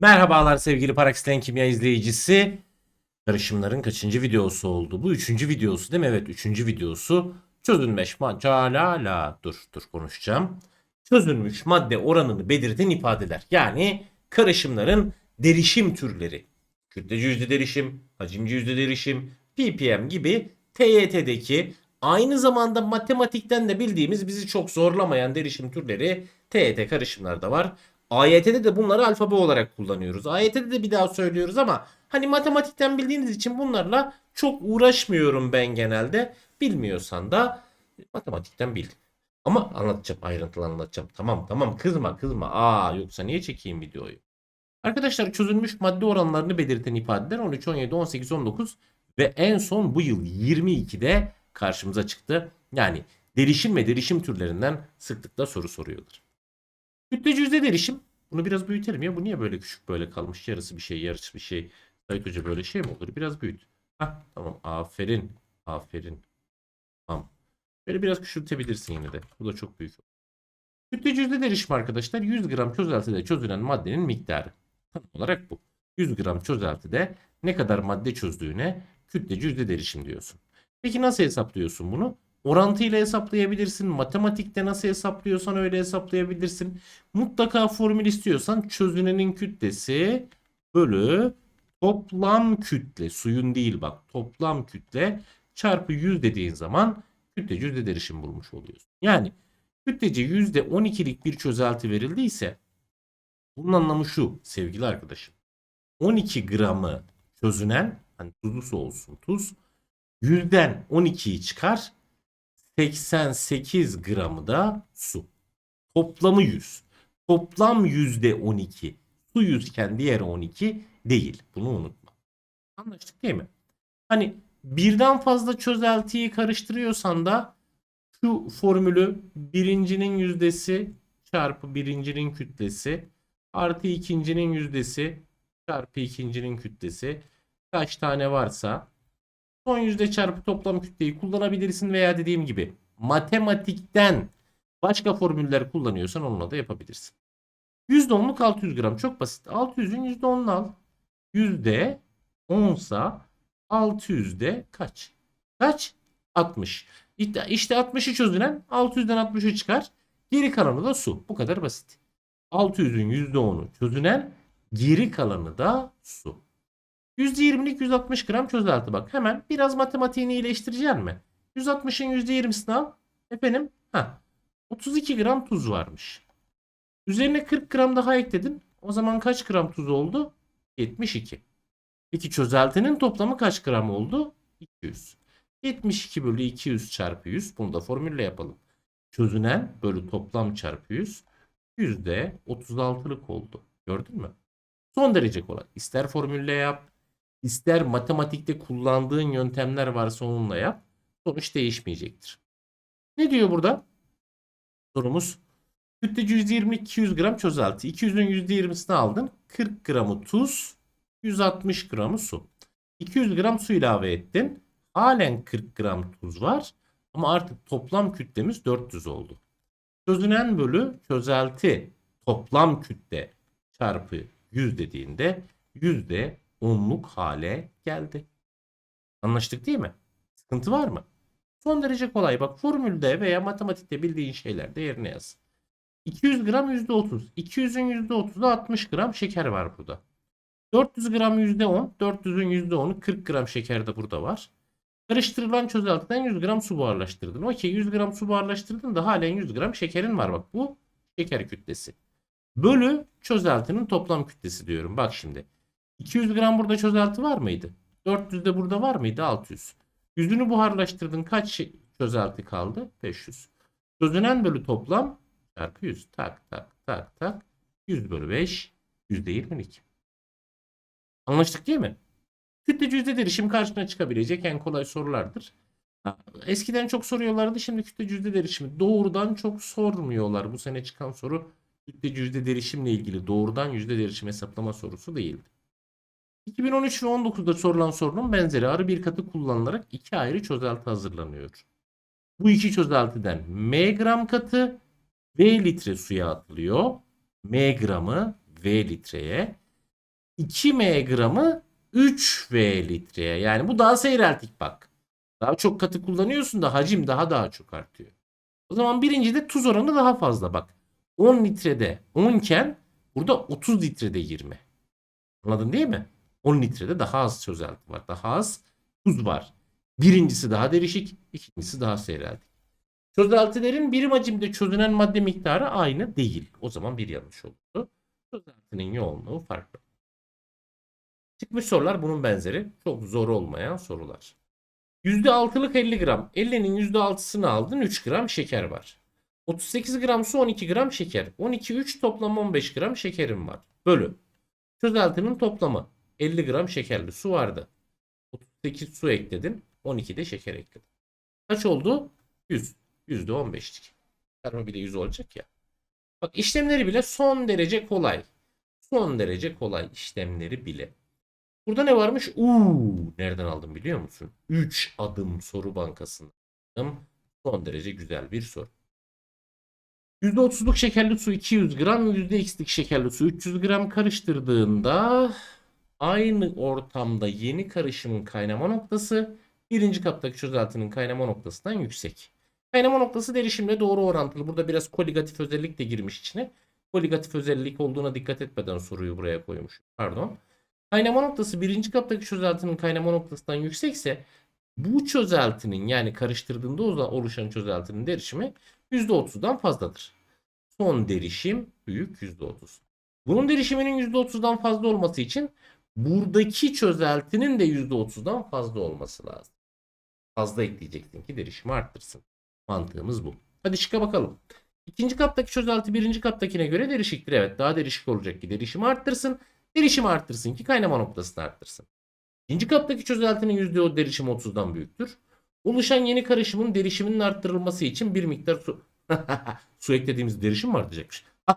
Merhabalar sevgili Paraksiten Kimya izleyicisi. Karışımların kaçıncı videosu oldu? Bu üçüncü videosu değil mi? Evet üçüncü videosu. Çözülmüş macalala. Dur dur konuşacağım. Çözülmüş madde oranını belirten ifadeler. Yani karışımların derişim türleri. Kütlece yüzde derişim, hacimci yüzde derişim, ppm gibi TYT'deki aynı zamanda matematikten de bildiğimiz bizi çok zorlamayan derişim türleri TYT karışımlarda var. AYT'de de bunları alfabe olarak kullanıyoruz. AYT'de de bir daha söylüyoruz ama hani matematikten bildiğiniz için bunlarla çok uğraşmıyorum ben genelde. Bilmiyorsan da matematikten bil. Ama anlatacağım ayrıntılı anlatacağım. Tamam tamam kızma kızma. Aa yoksa niye çekeyim videoyu? Arkadaşlar çözülmüş madde oranlarını belirten ifadeler 13, 17, 18, 19 ve en son bu yıl 22'de karşımıza çıktı. Yani derişim ve derişim türlerinden sıklıkla soru soruyorlar. Kütlece yüzde derişim. Bunu biraz büyütelim ya. Bu niye böyle küçük böyle kalmış? Yarısı bir şey, yarısı bir şey. Sayit Hoca böyle şey mi olur? Biraz büyüt. Hah tamam. Aferin. Aferin. Tamam. Böyle biraz küçültebilirsin yine de. Bu da çok büyük. Kütlece yüzde derişim arkadaşlar 100 gram çözeltide çözülen maddenin miktarı. Tanım olarak bu. 100 gram çözeltide ne kadar madde çözdüğüne kütlece yüzde derişim diyorsun. Peki nasıl hesaplıyorsun bunu? Orantıyla hesaplayabilirsin. Matematikte nasıl hesaplıyorsan öyle hesaplayabilirsin. Mutlaka formül istiyorsan çözünenin kütlesi bölü toplam kütle. Suyun değil bak toplam kütle çarpı 100 dediğin zaman kütlece yüzde derişim bulmuş oluyorsun. Yani kütlece yüzde 12'lik bir çözelti verildiyse bunun anlamı şu sevgili arkadaşım. 12 gramı çözünen hani tuzlu su olsun tuz yüzden 12'yi çıkar 88 gramı da su. Toplamı 100. Toplam yüzde 12. Su 100 iken diğer 12 değil. Bunu unutma. Anlaştık değil mi? Hani birden fazla çözeltiyi karıştırıyorsan da şu formülü birincinin yüzdesi çarpı birincinin kütlesi artı ikincinin yüzdesi çarpı ikincinin kütlesi kaç tane varsa son yüzde çarpı toplam kütleyi kullanabilirsin veya dediğim gibi matematikten başka formüller kullanıyorsan onunla da yapabilirsin. %10'luk 600 gram çok basit. 600'ün %10'unu al. Yüzde 10'sa 600'de kaç? Kaç? 60. İşte, işte 60'ı çözülen 600'den 60'ı çıkar. Geri kalanı da su. Bu kadar basit. 600'ün %10'u çözünen geri kalanı da su. %20'lik 160 gram çözelti bak. Hemen biraz matematiğini iyileştireceksin mi? 160'ın %20'sini al. Efendim ha 32 gram tuz varmış. Üzerine 40 gram daha ekledin. O zaman kaç gram tuz oldu? 72. Peki çözeltinin toplamı kaç gram oldu? 200. 72 bölü 200 çarpı 100. Bunu da formülle yapalım. Çözünen bölü toplam çarpı 100. Yüzde 36'lık oldu. Gördün mü? Son derece kolay. İster formülle yap, ister matematikte kullandığın yöntemler varsa onunla yap. Sonuç değişmeyecektir. Ne diyor burada? Sorumuz. Kütlece 120 200 gram çözelti. 200'ün %20'sini aldın. 40 gramı tuz, 160 gramı su. 200 gram su ilave ettin. Halen 40 gram tuz var. Ama artık toplam kütlemiz 400 oldu. Çözünen bölü çözelti toplam kütle çarpı 100 dediğinde yüzde 10'luk hale geldi. Anlaştık değil mi? Sıkıntı var mı? Son derece kolay. Bak formülde veya matematikte bildiğin şeyler de yerine yaz. 200 gram %30. 200'ün %30'u 60 gram şeker var burada. 400 gram %10. 400'ün %10'u 40 gram şeker de burada var. Karıştırılan çözeltiden 100 gram su buharlaştırdın. Okey 100 gram su buharlaştırdın da halen 100 gram şekerin var. Bak bu şeker kütlesi. Bölü çözeltinin toplam kütlesi diyorum. Bak şimdi. 200 gram burada çözelti var mıydı? 400 de burada var mıydı? 600. Yüzünü buharlaştırdın. Kaç çözelti kaldı? 500. Çözünen bölü toplam çarpı 100. Tak tak tak tak. 100 bölü 5. %22. Anlaştık değil mi? Kütlece yüzde derişim karşına çıkabilecek en kolay sorulardır. Eskiden çok soruyorlardı. Şimdi kütlece yüzde derişimi doğrudan çok sormuyorlar. Bu sene çıkan soru kütlece yüzde derişimle ilgili doğrudan yüzde derişim hesaplama sorusu değildi. 2013 ve 19'da sorulan sorunun benzeri arı bir katı kullanılarak iki ayrı çözelti hazırlanıyor. Bu iki çözeltiden M gram katı V litre suya atılıyor. M gramı V litreye. 2 m gramı 3 v litreye. Yani bu daha seyreltik bak. Daha çok katı kullanıyorsun da hacim daha daha çok artıyor. O zaman birincide tuz oranı daha fazla bak. 10 litrede 10 iken burada 30 litrede 20. Anladın değil mi? 10 litrede daha az çözelti var. Daha az tuz var. Birincisi daha derişik, ikincisi daha seyreltik. Çözeltilerin birim hacimde çözünen madde miktarı aynı değil. O zaman bir yanlış oldu. Çözeltinin yoğunluğu farklı. Çıkmış sorular bunun benzeri. Çok zor olmayan sorular. %6'lık 50 gram. 50'nin %6'sını aldın 3 gram şeker var. 38 gram su 12 gram şeker. 12 3 toplam 15 gram şekerim var. Bölü. Çözeltinin toplamı 50 gram şekerli su vardı. 38 su ekledin. 12 de şeker ekledin. Kaç oldu? 100. %15'lik. Karma bir de 100 olacak ya. Bak işlemleri bile son derece kolay. Son derece kolay işlemleri bile. Burada ne varmış? Uuu, nereden aldım biliyor musun? 3 adım soru bankasından. Son derece güzel bir soru. %30'luk şekerli su 200 gram, %x'lik şekerli su 300 gram karıştırdığında aynı ortamda yeni karışımın kaynama noktası birinci kaptaki çözeltinin kaynama noktasından yüksek. Kaynama noktası derişimle doğru orantılı. Burada biraz koligatif özellik de girmiş içine. Koligatif özellik olduğuna dikkat etmeden soruyu buraya koymuş. Pardon. Kaynama noktası birinci kaptaki çözeltinin kaynama noktasından yüksekse bu çözeltinin yani karıştırdığında oluşan çözeltinin derişimi %30'dan fazladır. Son derişim büyük %30. Bunun derişiminin %30'dan fazla olması için buradaki çözeltinin de %30'dan fazla olması lazım. Fazla ekleyeceksin ki derişimi arttırsın. Mantığımız bu. Hadi şıkka bakalım. İkinci kaptaki çözelti birinci kaptakine göre derişiktir. Evet daha derişik olacak ki derişimi arttırsın. Derişimi arttırsın ki kaynama noktasını arttırsın. İkinci kaptaki çözeltinin %10 derişimi 30'dan büyüktür. Oluşan yeni karışımın derişiminin arttırılması için bir miktar su su eklediğimiz derişim mi artacakmış?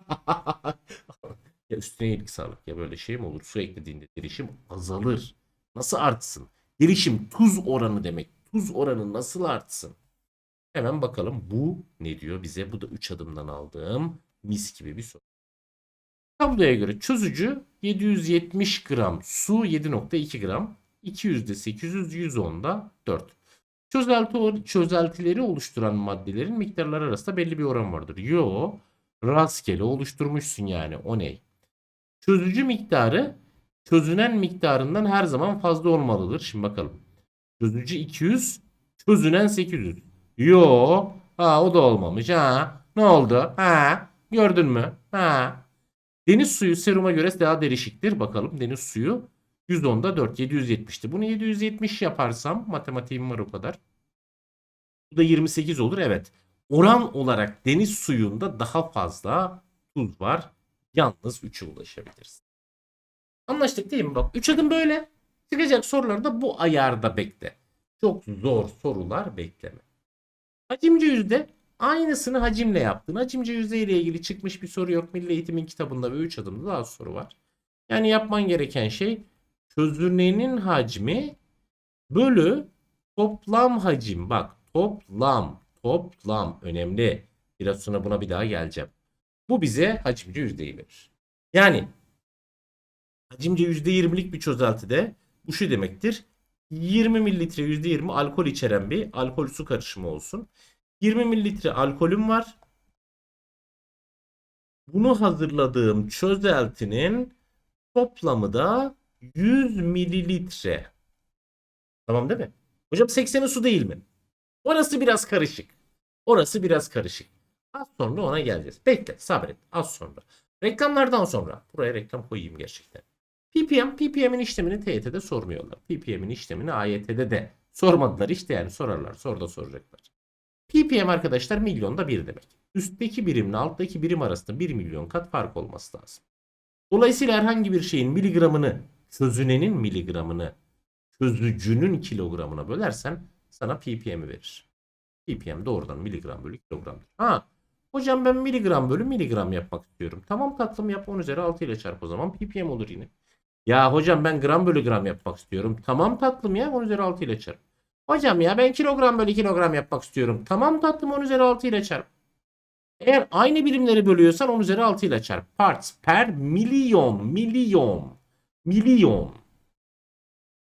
ya üstüne iyilik sağlık ya böyle şey mi olur? Su eklediğinde derişim azalır. Nasıl artsın? Derişim tuz oranı demek. Tuz oranı nasıl artsın? Hemen bakalım bu ne diyor bize? Bu da 3 adımdan aldığım mis gibi bir soru. Tabloya göre çözücü 770 gram su 7.2 gram 200'de 800 110'da 4. Çözelti, çözeltileri oluşturan maddelerin miktarları arasında belli bir oran vardır. Yo rastgele oluşturmuşsun yani o ne? Çözücü miktarı çözünen miktarından her zaman fazla olmalıdır. Şimdi bakalım. Çözücü 200 çözünen 800. Yo ha o da olmamış ha. Ne oldu? Ha gördün mü? Ha Deniz suyu seruma göre daha derişiktir. Bakalım deniz suyu 110'da 4 770'ti. Bunu 770 yaparsam matematiğim var o kadar. Bu da 28 olur. Evet. Oran olarak deniz suyunda daha fazla tuz var. Yalnız 3'e ulaşabiliriz. Anlaştık değil mi? Bak 3 adım böyle. Çıkacak soruları da bu ayarda bekle. Çok zor sorular bekleme. Hacimci yüzde Aynısını hacimle yaptın. Hacimce yüzey ile ilgili çıkmış bir soru yok. Milli Eğitim'in kitabında ve 3 adımda daha soru var. Yani yapman gereken şey çözünenin hacmi bölü toplam hacim. Bak toplam toplam önemli. Biraz sonra buna bir daha geleceğim. Bu bize hacimce yüzdeyi verir. Yani hacimce %20'lik bir çözeltide bu şu demektir. 20 mililitre %20 alkol içeren bir alkol su karışımı olsun. 20 mililitre alkolüm var. Bunu hazırladığım çözeltinin toplamı da 100 mililitre. Tamam değil mi? Hocam 80'i su değil mi? Orası biraz karışık. Orası biraz karışık. Az sonra ona geleceğiz. Bekle sabret az sonra. Reklamlardan sonra. Buraya reklam koyayım gerçekten. ppm, ppm'in işlemini TYT'de sormuyorlar. ppm'in işlemini AYT'de de sormadılar. İşte yani sorarlar. Soruda soracaklar. ppm arkadaşlar milyonda bir demek. Üstteki birimle alttaki birim arasında 1 milyon kat fark olması lazım. Dolayısıyla herhangi bir şeyin miligramını, çözünenin miligramını çözücünün kilogramına bölersen sana ppm'i verir. ppm doğrudan miligram bölü kilogramdır. Ha hocam ben miligram bölü miligram yapmak istiyorum. Tamam tatlım yap 10 üzeri 6 ile çarp o zaman ppm olur yine. Ya hocam ben gram bölü gram yapmak istiyorum. Tamam tatlım ya 10 üzeri 6 ile çarp. Hocam ya ben kilogram bölü kilogram yapmak istiyorum. Tamam tatlım 10 üzeri 6 ile çarp. Eğer aynı birimleri bölüyorsan 10 üzeri 6 ile çarp. Parts per milyon. Milyon. milyon.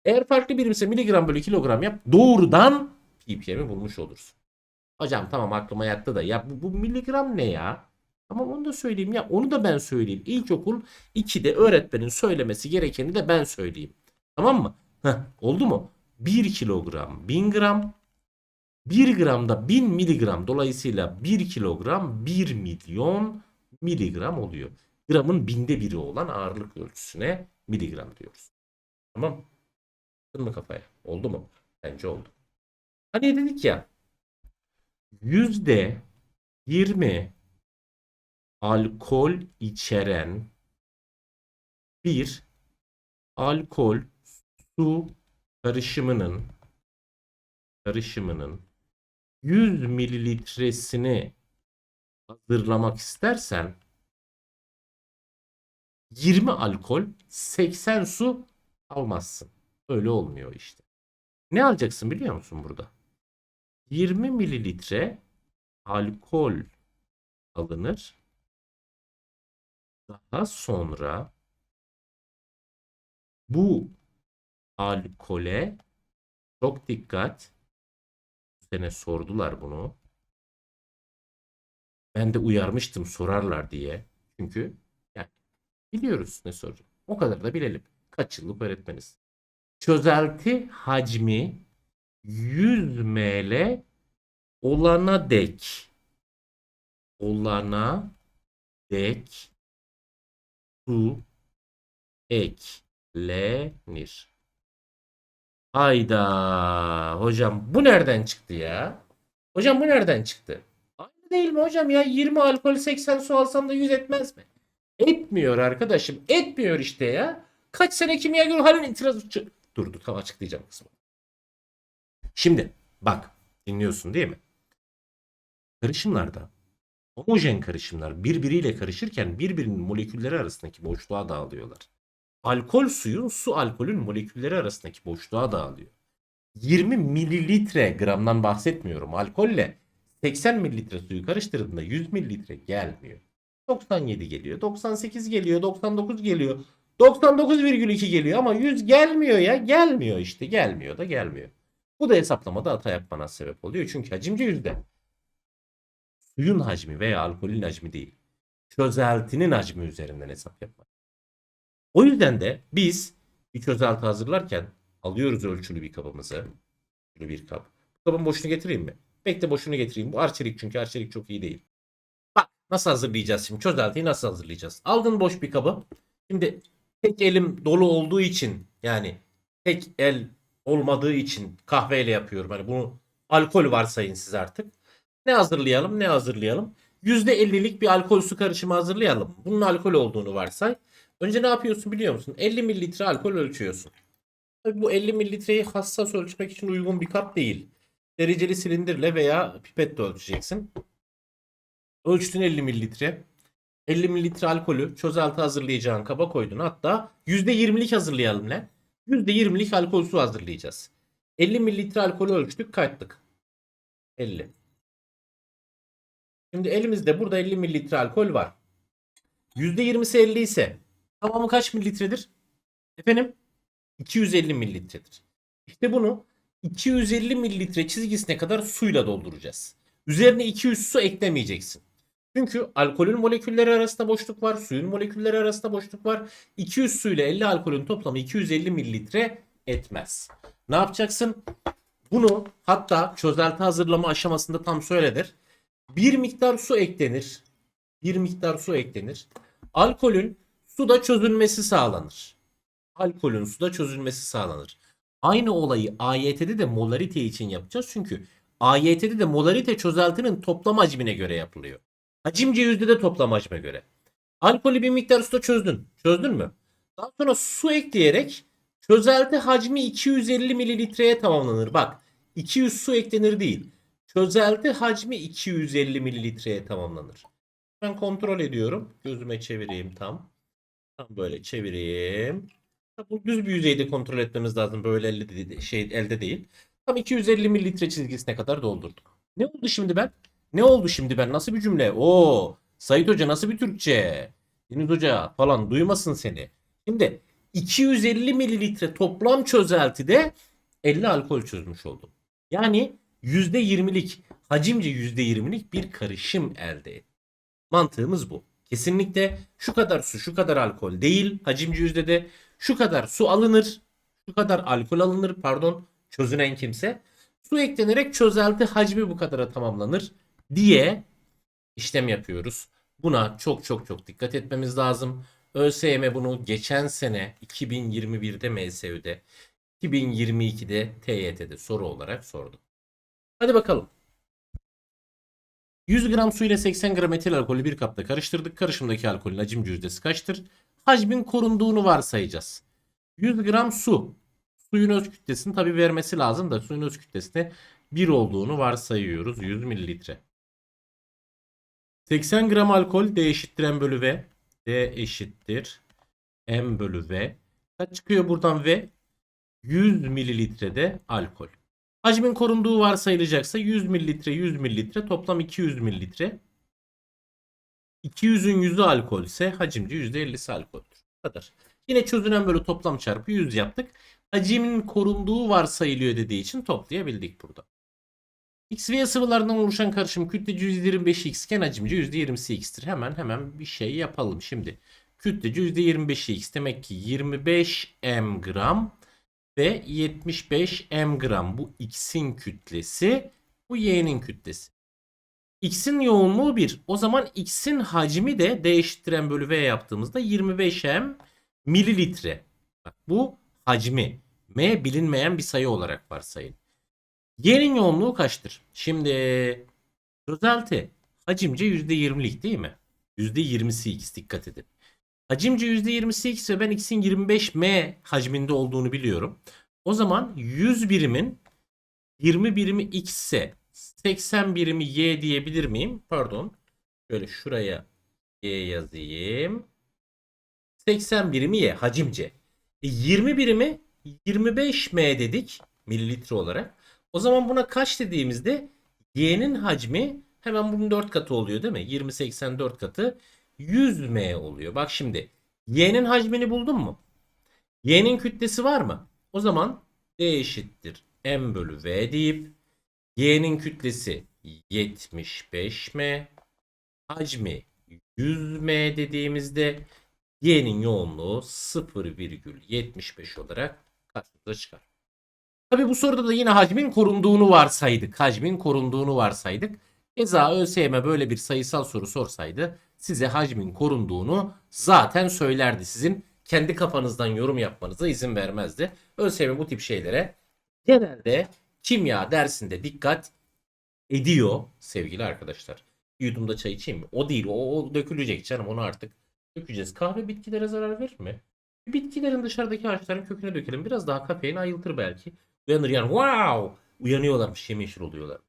Eğer farklı birimse miligram bölü kilogram yap. Doğrudan ppm'i bulmuş olursun. Hocam tamam aklıma yattı da ya bu, bu miligram ne ya? Tamam onu da söyleyeyim ya onu da ben söyleyeyim. İlkokul 2'de öğretmenin söylemesi gerekeni de ben söyleyeyim. Tamam mı? Heh, oldu mu? 1 kilogram 1000 gram 1 gramda 1000 miligram dolayısıyla 1 kilogram 1 milyon miligram oluyor. Gramın binde biri olan ağırlık ölçüsüne miligram diyoruz. Tamam. Mı kafaya? Oldu mu? Bence oldu. Hani dedik ya yüzde 20 alkol içeren bir alkol su karışımının karışımının 100 mililitresini hazırlamak istersen 20 alkol 80 su almazsın. Öyle olmuyor işte. Ne alacaksın biliyor musun burada? 20 mililitre alkol alınır. Daha sonra bu alkole çok dikkat. Bu sene sordular bunu. Ben de uyarmıştım sorarlar diye. Çünkü yani biliyoruz ne soracak. O kadar da bilelim. Kaç yıllık öğretmeniz. Çözelti hacmi 100 ml olana dek olana dek su eklenir. Hayda hocam bu nereden çıktı ya? Hocam bu nereden çıktı? Aynı değil mi hocam ya 20 alkol 80 su alsam da 100 etmez mi? Etmiyor arkadaşım etmiyor işte ya. Kaç sene kimya gör halin itirazı çı- Dur dur tam açıklayacağım kısmı. Şimdi bak dinliyorsun değil mi? Karışımlarda homojen karışımlar birbiriyle karışırken birbirinin molekülleri arasındaki boşluğa dağılıyorlar. Alkol suyun su alkolün molekülleri arasındaki boşluğa dağılıyor. 20 mililitre gramdan bahsetmiyorum. Alkolle 80 mililitre suyu karıştırdığında 100 mililitre gelmiyor. 97 geliyor, 98 geliyor, 99 geliyor, 99,2 geliyor ama 100 gelmiyor ya. Gelmiyor işte. Gelmiyor da gelmiyor. Bu da hesaplamada hata yapmana sebep oluyor. Çünkü hacimce yüzde. Suyun hacmi veya alkolün hacmi değil. Çözeltinin hacmi üzerinden hesap yapmak. O yüzden de biz bir çözelti hazırlarken alıyoruz ölçülü bir kabımızı. Ölçülü bir kap. Bu kabın boşunu getireyim mi? Bekle boşunu getireyim. Bu arçelik çünkü arçelik çok iyi değil. Bak nasıl hazırlayacağız şimdi? Çözeltiyi nasıl hazırlayacağız? Aldın boş bir kabı. Şimdi tek elim dolu olduğu için yani tek el olmadığı için kahveyle yapıyorum. Hani bunu alkol varsayın siz artık. Ne hazırlayalım ne hazırlayalım? %50'lik bir alkol su karışımı hazırlayalım. Bunun alkol olduğunu varsay. Önce ne yapıyorsun biliyor musun? 50 mililitre alkol ölçüyorsun. Tabii bu 50 mililitreyi hassas ölçmek için uygun bir kap değil. Dereceli silindirle veya pipetle ölçeceksin. Ölçtün 50 mililitre. 50 mililitre alkolü çözelti hazırlayacağın kaba koydun. Hatta %20'lik hazırlayalım lan. %20'lik alkol su hazırlayacağız. 50 mililitre alkolü ölçtük kayıttık. 50. Şimdi elimizde burada 50 mililitre alkol var. %20'si 50 ise tamamı kaç mililitredir? Efendim? 250 mililitredir. İşte bunu 250 mililitre çizgisine kadar suyla dolduracağız. Üzerine 200 su eklemeyeceksin. Çünkü alkolün molekülleri arasında boşluk var. Suyun molekülleri arasında boşluk var. 200 su ile 50 alkolün toplamı 250 mililitre etmez. Ne yapacaksın? Bunu hatta çözelti hazırlama aşamasında tam söylenir. Bir miktar su eklenir. Bir miktar su eklenir. Alkolün suda çözülmesi sağlanır. Alkolün suda çözülmesi sağlanır. Aynı olayı AYT'de de molarite için yapacağız. Çünkü AYT'de de molarite çözeltinin toplam hacmine göre yapılıyor. Hacimce yüzde de toplam hacme göre. Alkolü bir miktar suda çözdün. Çözdün mü? Daha sonra su ekleyerek çözelti hacmi 250 mililitreye tamamlanır. Bak 200 su eklenir değil. Çözelti hacmi 250 mililitreye tamamlanır. Ben kontrol ediyorum. Gözüme çevireyim tam. Tam böyle çevireyim. Bu düz bir yüzeyde kontrol etmemiz lazım. Böyle elde, şey, elde değil. Tam 250 mililitre çizgisine kadar doldurduk. Ne oldu şimdi ben? Ne oldu şimdi ben? Nasıl bir cümle? Oo, Sait Hoca nasıl bir Türkçe? Deniz Hoca falan duymasın seni. Şimdi 250 mililitre toplam çözeltide 50 alkol çözmüş oldum. Yani %20'lik hacimce %20'lik bir karışım elde ettim. Mantığımız bu. Kesinlikle şu kadar su şu kadar alkol değil hacimci yüzdede şu kadar su alınır şu kadar alkol alınır pardon çözünen kimse su eklenerek çözelti hacmi bu kadara tamamlanır diye işlem yapıyoruz. Buna çok çok çok dikkat etmemiz lazım. ÖSYM bunu geçen sene 2021'de MSÜ'de 2022'de TYT'de soru olarak sordu. Hadi bakalım. 100 gram su ile 80 gram etil alkolü bir kapta karıştırdık. Karışımdaki alkolün hacimci yüzdesi kaçtır? Hacmin korunduğunu varsayacağız. 100 gram su. Suyun öz kütlesini tabi vermesi lazım da suyun öz kütlesine 1 olduğunu varsayıyoruz. 100 mililitre. 80 gram alkol D eşittir M bölü V. D eşittir M bölü V. Kaç çıkıyor buradan V? 100 mililitrede alkol. Hacmin korunduğu varsayılacaksa 100 mililitre 100 mililitre toplam 200 mililitre. 200'ün yüzü alkol ise hacimci %50'si alkoldür. Bu kadar. Yine çözünen bölü toplam çarpı 100 yaptık. Hacimin korunduğu varsayılıyor dediği için toplayabildik burada. X Y sıvılarından oluşan karışım kütleci %25 iken hacimci %20'si x'tir. Hemen hemen bir şey yapalım şimdi. Kütleci %25 x demek ki 25 m gram ve 75 m gram bu x'in kütlesi bu y'nin kütlesi. X'in yoğunluğu 1. O zaman X'in hacmi de D eşittir bölü V yaptığımızda 25 m mililitre. Bak, bu hacmi. M bilinmeyen bir sayı olarak varsayın. Y'nin yoğunluğu kaçtır? Şimdi çözelti hacimce %20'lik değil mi? %20'si X dikkat edin. Hacimce %20'si X ve ben X'in 25M hacminde olduğunu biliyorum. O zaman 100 birimin 20 birimi X ise 80 birimi Y diyebilir miyim? Pardon. Şöyle şuraya Y yazayım. 80 birimi Y hacimce. E 20 birimi 25M dedik mililitre olarak. O zaman buna kaç dediğimizde Y'nin hacmi hemen bunun 4 katı oluyor değil mi? 20 80 4 katı 100M oluyor. Bak şimdi Y'nin hacmini buldun mu? Y'nin kütlesi var mı? O zaman D eşittir M bölü V deyip Y'nin kütlesi 75M hacmi 100M dediğimizde Y'nin yoğunluğu 0,75 olarak karşımıza çıkar. Tabi bu soruda da yine hacmin korunduğunu varsaydık. Hacmin korunduğunu varsaydık. Eza ÖSYM böyle bir sayısal soru sorsaydı size hacmin korunduğunu zaten söylerdi. Sizin kendi kafanızdan yorum yapmanıza izin vermezdi. ÖSYM bu tip şeylere genelde kimya dersinde dikkat ediyor sevgili arkadaşlar. Yudumda çay içeyim mi? O değil. O, o dökülecek canım. Onu artık dökeceğiz. Kahve bitkilere zarar verir mi? Bitkilerin dışarıdaki ağaçların köküne dökelim. Biraz daha kafeini ayıltır belki. Uyanır yani. Wow! Uyanıyorlarmış. Yemyeşil oluyorlar.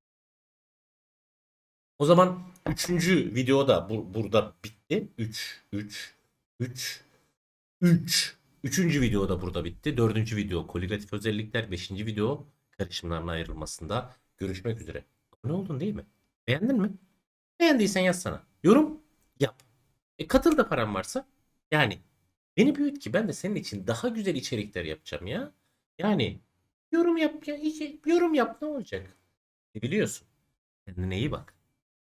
O zaman üçüncü video da bu, burada bitti. 3, 3, 3, 3. Üçüncü video da burada bitti. Dördüncü video koligatif özellikler. Beşinci video karışımların ayrılmasında. Görüşmek üzere. Ne oldun değil mi? Beğendin mi? Beğendiysen yazsana. Yorum yap. E katıl da param varsa. Yani beni büyüt ki ben de senin için daha güzel içerikler yapacağım ya. Yani yorum yap ya. Yorum yap ne olacak? E biliyorsun. Kendine iyi bak.